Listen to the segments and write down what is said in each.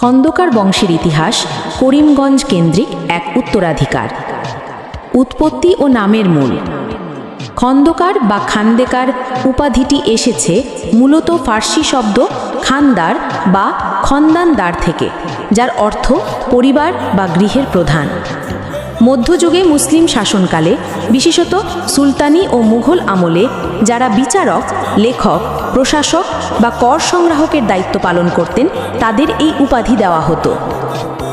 খন্দকার বংশের ইতিহাস করিমগঞ্জ কেন্দ্রিক এক উত্তরাধিকার। উৎপত্তি ও নামের মূল। খন্দকার বা খান্দেকার উপাধিটি এসেছে মূলত ফার্সি শব্দ খান্দার বা খন্দানদার থেকে, যার অর্থ পরিবার বা গৃহের প্রধান। মধ্যযুগে মুসলিম শাসনকালে, বিশেষত সুলতানি ও মুঘল আমলে, যারা বিচারক, লেখক, প্রশাসক বা কর সংগ্রাহকের দায়িত্ব পালন করতেন, তাদের এই উপাধি দেওয়া হতো।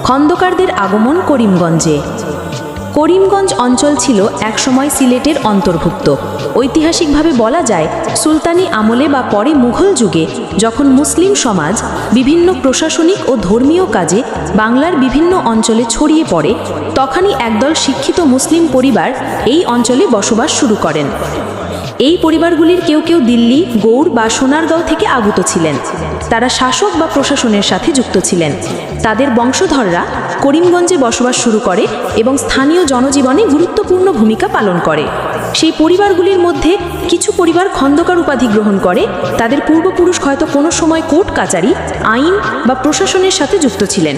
খন্দকারদের আগমন করিমগঞ্জে। করিমগঞ্জ অঞ্চল ছিল একসময় সিলেটের অন্তর্ভুক্ত। ঐতিহাসিকভাবে বলা যায়, সুলতানি আমলে বা পরে মুঘল যুগে যখন মুসলিম সমাজ বিভিন্ন প্রশাসনিক ও ধর্মীয় কাজে বাংলার বিভিন্ন অঞ্চলে ছড়িয়ে পড়ে, তখনই একদল শিক্ষিত মুসলিম পরিবার এই অঞ্চলে বসবাস শুরু করেন। এই পরিবারগুলির কেউ কেউ দিল্লি, গৌড় বা সোনারগাঁও থেকে আগত ছিলেন। তারা শাসক বা প্রশাসনের সাথে যুক্ত ছিলেন। তাদের বংশধররা করিমগঞ্জে বসবাস শুরু করে এবং স্থানীয় জনজীবনে গুরুত্বপূর্ণ ভূমিকা পালন করে। সেই পরিবারগুলির মধ্যে কিছু পরিবার খন্দকার উপাধি গ্রহণ করে, তাদের পূর্বপুরুষ হয়তো কোনো সময় কোর্ট, কাচারি, আইন বা প্রশাসনের সাথে যুক্ত ছিলেন।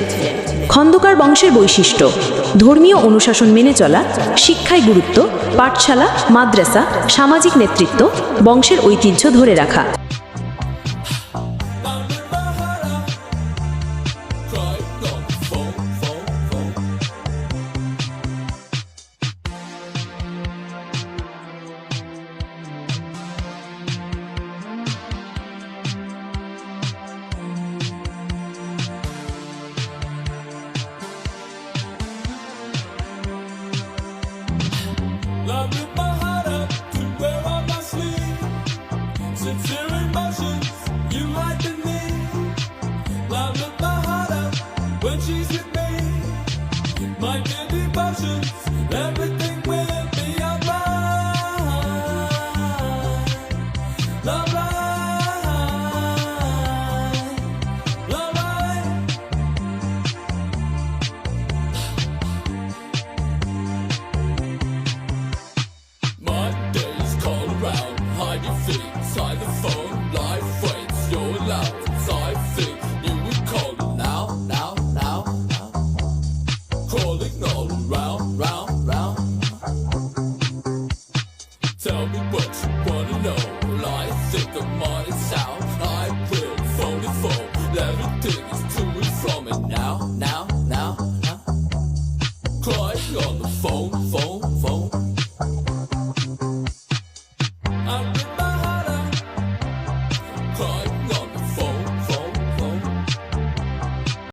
খন্দকার বংশের বৈশিষ্ট্য, ধর্মীয় অনুশাসন মেনে চলা, শিক্ষায় গুরুত্ব, পাঠশালা, মাদ্রাসা, সামাজিক নেতৃত্ব, বংশের ঐতিহ্য ধরে রাখা। attention. crawling all around, round, round. Tell me what you wanna know. I think I might sound.